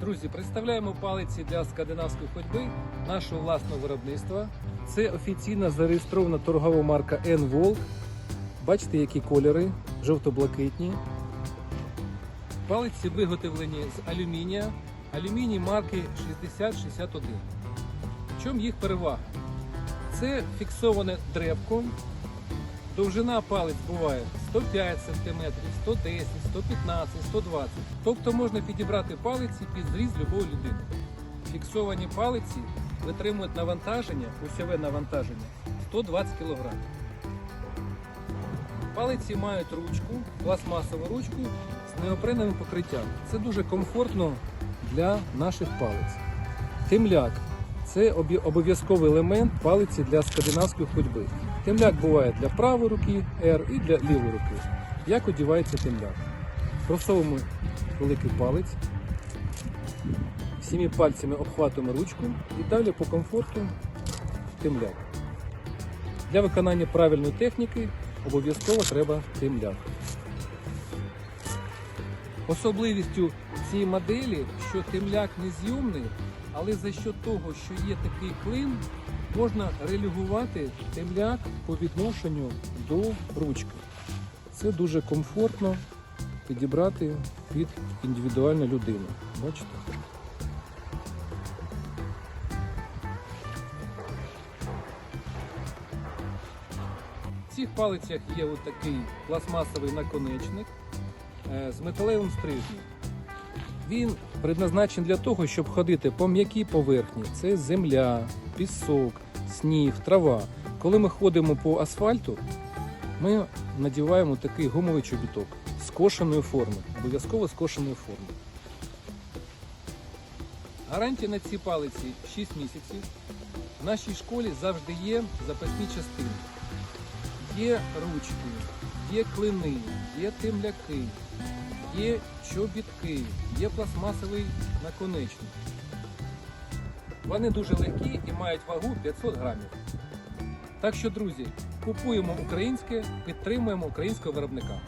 Друзі, представляємо палиці для скандинавської ходьби нашого власного виробництва. Це офіційно зареєстрована торгова марка N-Volk. Бачите, які кольори жовто-блакитні. Палиці виготовлені з алюмінія. Алюміній марки 6061. В чому їх перевага? Це фіксоване древком. Довжина палець буває 105 см, 110, 115, 120. Тобто можна підібрати палиці під зріз любої людини. Фіксовані палиці витримують навантаження, усьове навантаження 120 кг. Палиці мають ручку, пластмасову ручку з неопреновим покриттям. Це дуже комфортно для наших палиць. Темляк це обов'язковий елемент палиці для скандинавської ходьби. Темляк буває для правої руки R і для лівої руки. Як одівається темляк? Просовуємо великий палець, всіми пальцями обхватуємо ручку і далі по комфорту темляк. Для виконання правильної техніки обов'язково треба темляк. Особливістю цієї моделі, що темляк не зйомний, але за що того, що є такий клин, можна релігувати темляк по відношенню до ручки. Це дуже комфортно підібрати під індивідуальну людину. Бачите? В цих палицях є от такий пластмасовий наконечник е, з металевим стрижнем. Він предназначений для того, щоб ходити по м'якій поверхні. Це земля, пісок, сніг, трава. Коли ми ходимо по асфальту, ми надіваємо такий гумовий чобіток скошеної форми, обов'язково скошеної форми. Гарантія на ці палиці 6 місяців. В нашій школі завжди є запасні частини. Є ручки, є клини, є темляки, є чобітки, є пластмасовий наконечник. Вони дуже легкі і мають вагу 500 грамів. Так що, друзі, купуємо українське, підтримуємо українського виробника.